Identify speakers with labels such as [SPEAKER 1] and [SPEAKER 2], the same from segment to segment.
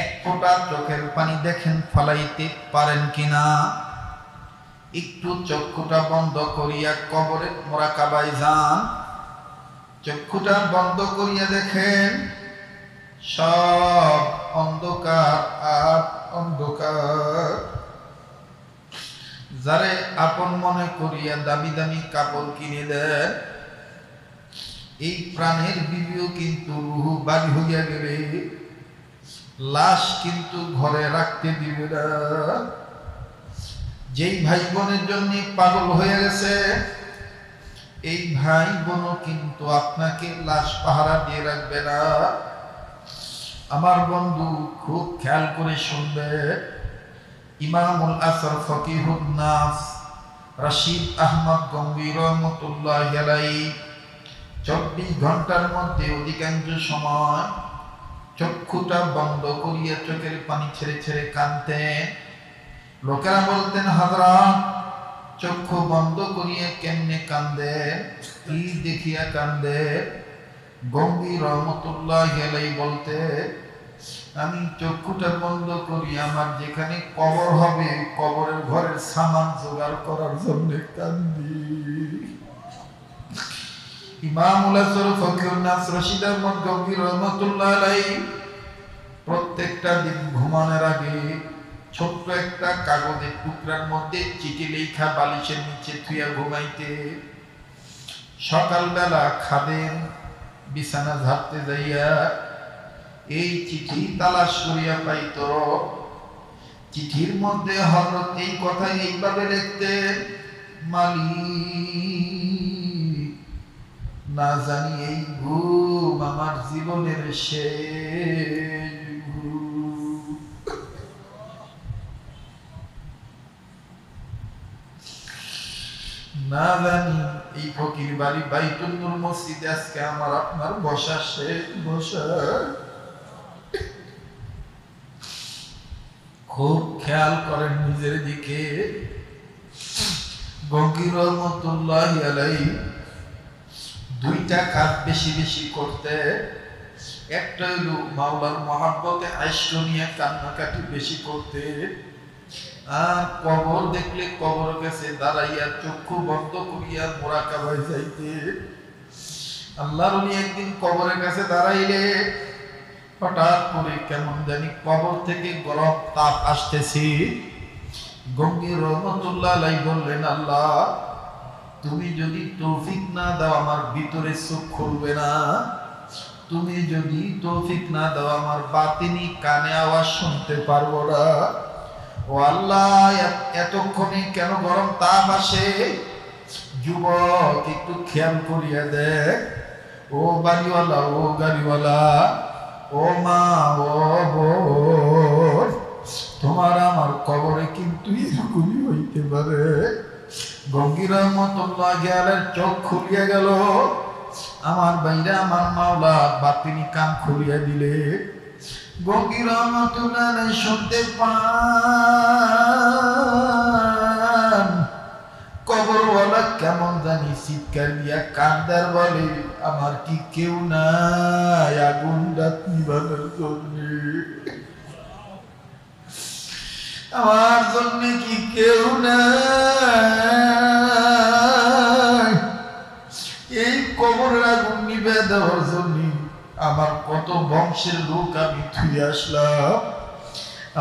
[SPEAKER 1] এক ফোঁটা চোখের পানি দেখেন ফালাইতে পারেন কিনা? একটু চক্ষুটা বন্ধ করিয়া কবরে মোরা কাবায় যান। চক্ষুটা বন্ধ করিয়া দেখেন সব অন্ধকার আর অন্ধকার। যারে আপন মনে করিয়া দামি দামি কাপড় কিনে দেয়, এই প্রাণের বিবিও কিন্তু বাড়ি হইয়া গেলে। লাশ কিন্তু ঘরে রাখতে দিবে না। যেই ভাই বোনের জন্য পাগল হয়ে গেছে, এই ভাই বোনও কিন্তু আপনাকে লাশ পাহারা দিয়ে রাখবে না। আমার বন্ধু খুব খেয়াল করে শুনবে। ইমামুল আসর ফকিহুল নাস রশিদ আহমদ গম্ভীর রহমতুল্লাহ চব্বিশ ঘণ্টার মধ্যে অধিকাংশ সময় চক্ষুটা বন্ধ করিয়া চোখের পানি ছেড়ে ছেড়ে কানতেন লোকেরা বলতেন, হাজরাত, চক্ষু বন্ধ করিয়া কেমনে কান্দে কি দেখিয়া কান্দে গম্ভীর রহমতুল্লাহ গেলেই বলতে, আমি চক্ষুটা বন্ধ করি আমার যেখানে কবর হবে, কবরের ঘরের সামান জোগাড় করার জন্য কান্দি। প্রত্যেকটা দিন ঘুমানোর আগে ছোট্ট একটা কাগজের টুকরার মধ্যে চিঠি লেখা বালিশের নিচে থুইয়া ঘুমাইতে। সকালবেলা খাদেন বিছানা ঝাড়তে যাইয়া এই চিঠি তালাশ করিয়া পাইত। চিঠির মধ্যে হজরত এই কথা এইভাবে লিখতে মালিক না জানি এই ঘুম আমার জীবনের শেষ না জানি এই ফকির বাড়ি মসজিদে আজকে আমার আপনার বসা বসা। খুব খেয়াল করেন নিজের দিকে। বঙ্কির রহমতুল্লাহ আলাই দুইটা কাজ বেশি বেশি করতে একটা হইল মাওলার মহাব্বতে আইস্য নিয়ে কান্নাকাটি বেশি করতে। আর কবর দেখলে কবর কাছে দাঁড়াইয়া চক্ষু বন্ধ করিয়া মোরাকাবায় যাইতে। আল্লাহর উনি একদিন কবরের কাছে দাঁড়াইলে হঠাৎ করে কেমন জানি কবর থেকে গরম তাপ আসতেছি। গঙ্গির রহমতুল্লাহ বললেন, আল্লাহ তুমি যদি তৌফিক না দাও, আমার ভিতরে চোখ খুলবে না। তুমি যদি তৌফিক না দাও, আমার বাতিনি কানে আওয়াজ শুনতে পারব না। ও আল্লাহ, এত- এতক্ষণে কেন গরম তাপ আসে? যুবক, একটু খেয়াল করিয়া দেখ। ও বাড়িওয়ালা, ও গাড়িওয়ালা, ও মা, ও তোমার আমার কবরে কিন্তু এরকমই হইতে পারে। গঙ্গির রহমতুল্লাহ গেলের চোখ খুলিয়া গেল। আমার বাইরে আমার মাওলা, বাতিনি কান খুলিয়া দিলে। গঙ্গির রহমতুল্লাহ শুনতে পান। কবরওয়ালা কেমন জানি চিৎকার দিয়া কান্দার বলে, আমার কি কেউ নাই আগুন রাত নিবানোর জন্য? আমার জন্য কি কেউ এই কবরের আগুন নিবে দেওয়ার জন্য আমার কত বংশের লোক আমি থুই আসলাম।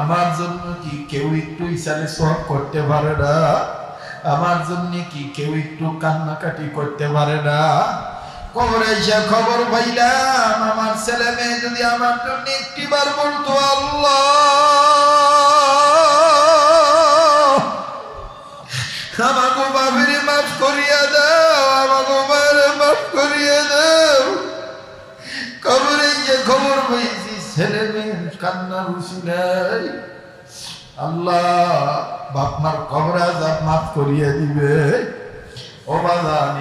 [SPEAKER 1] আমার জন্য কি কেউ একটু ইসারে সব করতে পারে না? আমার জন্য কি কেউ একটু কান্নাকাটি করতে পারে না? কবরে এসে খবর পাইলাম, আমার ছেলে মেয়ে যদি আমার জন্য একটিবার বলতো আমাকে বাবিরে মাফ করিয়া দাও, আমাকে মায়ের মাফ করিয়া দাও। কবরে যে খবর পেয়েছি, ছেলে মেয়ের কান্না রুচি নাই। আল্লাহ, বাপমার কবর আজাব মাফ করিয়া দিবে। ও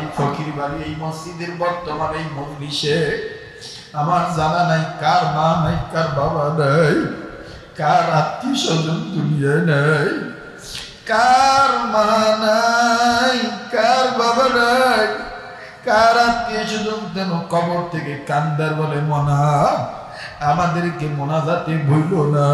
[SPEAKER 1] এই ফকির বাড়ি, এই মসজিদের বর্তমান, এই মজলিসে আমার জানা নাই কার মা নাই, কার বাবা নাই, কার আত্মীয় স্বজন দুনিয়ায় নাই। কার মানাই, কার বাবা নাই, কার আত্মীয় স্বজন যেন কবর থেকে কান্দার বলে মনা, আমাদেরকে মোনাজাতে ভুলো না।